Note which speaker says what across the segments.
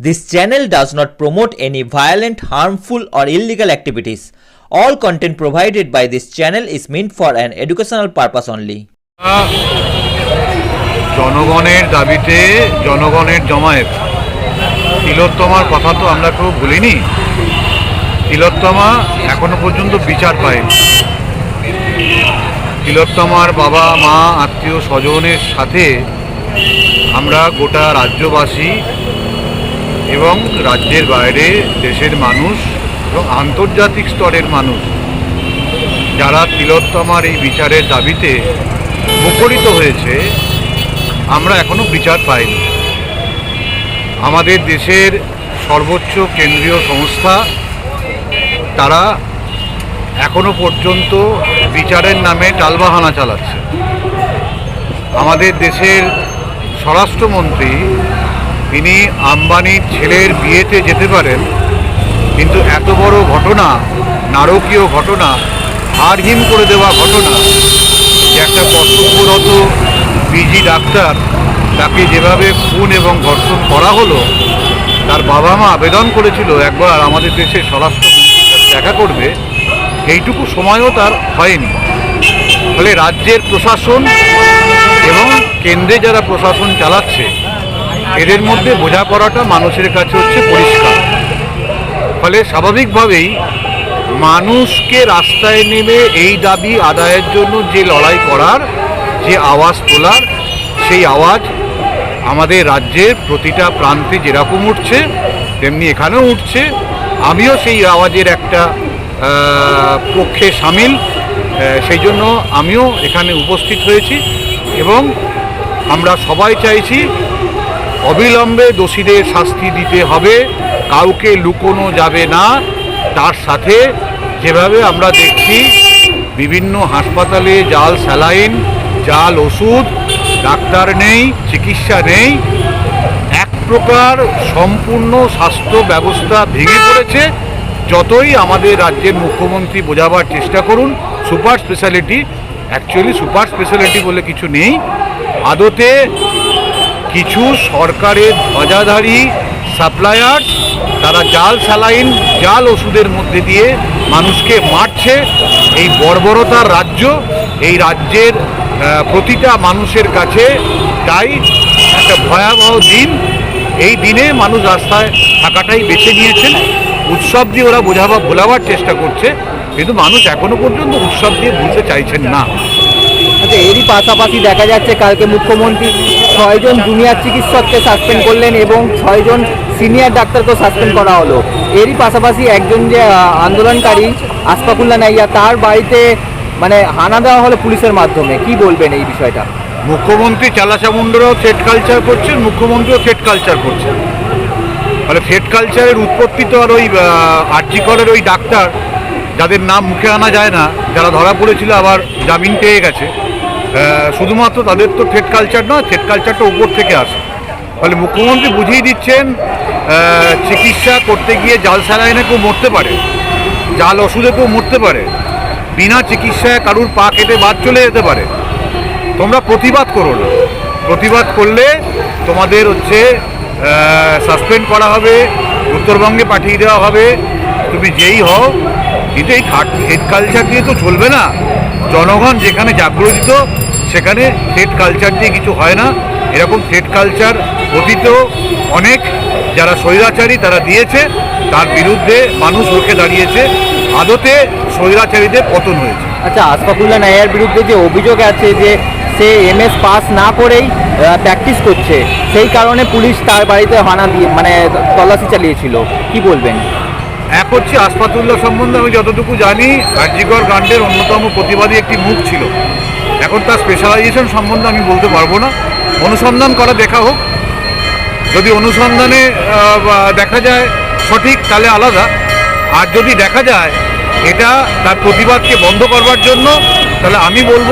Speaker 1: This channel does not promote any violent, harmful, or illegal activities. All content provided by this channel is meant for an educational purpose only.
Speaker 2: জনগণের দাবিতে জনগণের জমায়েত তিলোত্তমার কথা তো আমরা কেউ ভুলিনি তিলোত্তমা এখনও পর্যন্ত বিচার পায়নি তিলোত্তমার বাবা মা আত্মীয় স্বজনের সাথে আমরা গোটা রাজ্যবাসী এবং রাজ্যের বাইরে দেশের মানুষ এবং আন্তর্জাতিক স্তরের মানুষ যারা তিলোত্তমার এই বিচারের দাবিতে মুখরিত হয়েছে, আমরা এখনও বিচার পাইনি। আমাদের দেশের সর্বোচ্চ কেন্দ্রীয় সংস্থা, তারা এখনও পর্যন্ত বিচারের নামে টালবাহানা চালাচ্ছে। আমাদের দেশের স্বরাষ্ট্রমন্ত্রী তিনি আম্বানির ছেলের বিয়েতে যেতে পারেন, কিন্তু এত বড় ঘটনা, নারকীয় ঘটনা হারহিম করে দেওয়া ঘটনা, যে একটা কর্তব্যরত পিজি ডাক্তার তাকে যেভাবে খুন এবং ধর্ষণ করা হলো, তার বাবা মা আবেদন করেছিল, একবার আমাদের দেশের স্বরাষ্ট্রমন্ত্রীর সাথে দেখা করবে। এইটুকু সময়ও তার হয়নি। ফলে রাজ্যের প্রশাসন এবং কেন্দ্রে যারা প্রশাসন চালাচ্ছে এদের মধ্যে বোঝাপড়াটা মানুষের কাছে হচ্ছে পরিষ্কার। ফলে স্বাভাবিকভাবেই মানুষকে রাস্তায় নেমে এই দাবি আদায়ের জন্য যে লড়াই করার, যে আওয়াজ তোলার, সেই আওয়াজ আমাদের রাজ্যের প্রতিটা প্রান্তে যেরকম উঠছে, তেমনি এখানেও উঠছে। আমিও সেই আওয়াজের একটা পক্ষে সামিল। সেই জন্য আমিও এখানে উপস্থিত হয়েছি এবং আমরা সবাই চাইছি অবিলম্বে দোষীদের শাস্তি দিতে হবে, কাউকে লুকোনো যাবে না। তার সাথে যেভাবে আমরা দেখছি, বিভিন্ন হাসপাতালে জাল স্যালাইন, জাল ওষুধ, ডাক্তার নেই, চিকিৎসা নেই। এক প্রকার সম্পূর্ণ স্বাস্থ্য ব্যবস্থা ভেঙে পড়েছে। যতই আমাদের রাজ্যের মুখ্যমন্ত্রী বোঝাবার চেষ্টা করুন, super speciality actually super speciality বলে কিছু নেই। আদতে কিছু সরকারের ধ্বজাধারী সাপ্লায়ার, তারা জাল স্যালাইন, জাল ওষুধের মধ্যে দিয়ে মানুষকে মারছে। এই বর্বরতার রাজ্য, এই রাজ্যের প্রতিটা মানুষের কাছে তাই একটা ভয়াবহ দিন। এই দিনে মানুষ রাস্তায় থাকাটাই বেছে নিয়েছেন। উৎসব দিয়ে ওরা বোঝাবা ভোলাবার চেষ্টা করছে, কিন্তু মানুষ এখনও পর্যন্ত উৎসব দিয়ে ভুলতে চাইছেন না।
Speaker 3: আচ্ছা এরই পাশাপাশি দেখা যাচ্ছে কালকে মুখ্যমন্ত্রী ছয়জন জুনিয়র চিকিৎসককে সাসপেন্ড করলেন এবং ছয়জন সিনিয়র ডাক্তারকেও সাসপেন্ড করা হলো। এরই পাশাপাশি একজন যে আন্দোলনকারী আসফাকুল্লা নাইয়া, তার বাড়িতে মানে হানা দেওয়া হলো পুলিশের মাধ্যমে। কি বলবেন এই বিষয়টা?
Speaker 2: মুখ্যমন্ত্রী চালাচামুন্ডরাও থ্রেড কালচার করছেন, মুখ্যমন্ত্রীও থ্রেড কালচার করছেন। ফলে থ্রেড কালচারের উৎপত্তি তো আর ওই আর্জিকরের ওই ডাক্তার, যাদের নাম মুখে আনা যায় না, যারা ধরা পড়েছিল আবার জামিন পেয়ে গেছে। শুধুমাত্র তাদের তো থ্রেড কালচার নয় থ্রেড কালচারটা উপর থেকে আসে। ফলে মুখ্যমন্ত্রী বুঝিয়ে দিচ্ছেন চিকিৎসা করতে গিয়ে জাল স্যালাইনে কেউ মরতে পারে, জাল ওষুধে কেউ মরতে পারে, বিনা চিকিৎসায় কারুর পা কেটে বাদ চলে যেতে পারে। তোমরা প্রতিবাদ করো না। প্রতিবাদ করলে তোমাদের হচ্ছে সাসপেন্ড করা হবে, উত্তরবঙ্গে পাঠিয়ে দেওয়া হবে। তুমি যেই হও কিন্তু এই হেড কালচার দিয়ে তো চলবে না। জনগণ যেখানে জাগ্রত সেখানে থ্রেড কালচার দিয়ে কিছু হয় না। এরকম থ্রেড কালচার অতীত অনেক যারা স্বৈরাচারী তারা দিয়েছে, তার বিরুদ্ধে মানুষ রুখে দাঁড়িয়েছে। আদতে স্বৈরাচারীদের পতন হয়েছে।
Speaker 3: আচ্ছা আসফাকুল্লা নাইয়ার বিরুদ্ধে যে অভিযোগ আছে যে সে এমএস পাস না করেই প্র্যাকটিস করছে, সেই কারণে পুলিশ তার বাড়িতে হানা দিয়ে মানে তল্লাশি চালিয়েছিল। কি বলবেন?
Speaker 2: এক হচ্ছে আসপাতুল্লাহ সম্বন্ধে আমি যতটুকু জানি কার্যিকর কাণ্ডের অন্যতম প্রতিবাদী একটি মুখ ছিল। এখন তার স্পেশালাইজেশন সম্বন্ধে আমি বলতে পারব না। অনুসন্ধান করা দেখা হোক। যদি অনুসন্ধানে দেখা যায় সঠিক, তাহলে আলাদা। আর যদি দেখা যায় এটা তার প্রতিবাদকে বন্ধ করবার জন্য, তাহলে আমি বলব,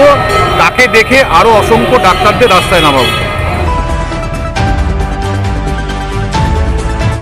Speaker 2: তাকে দেখে আরও অসংখ্য ডাক্তারদের রাস্তায় নামা উচিত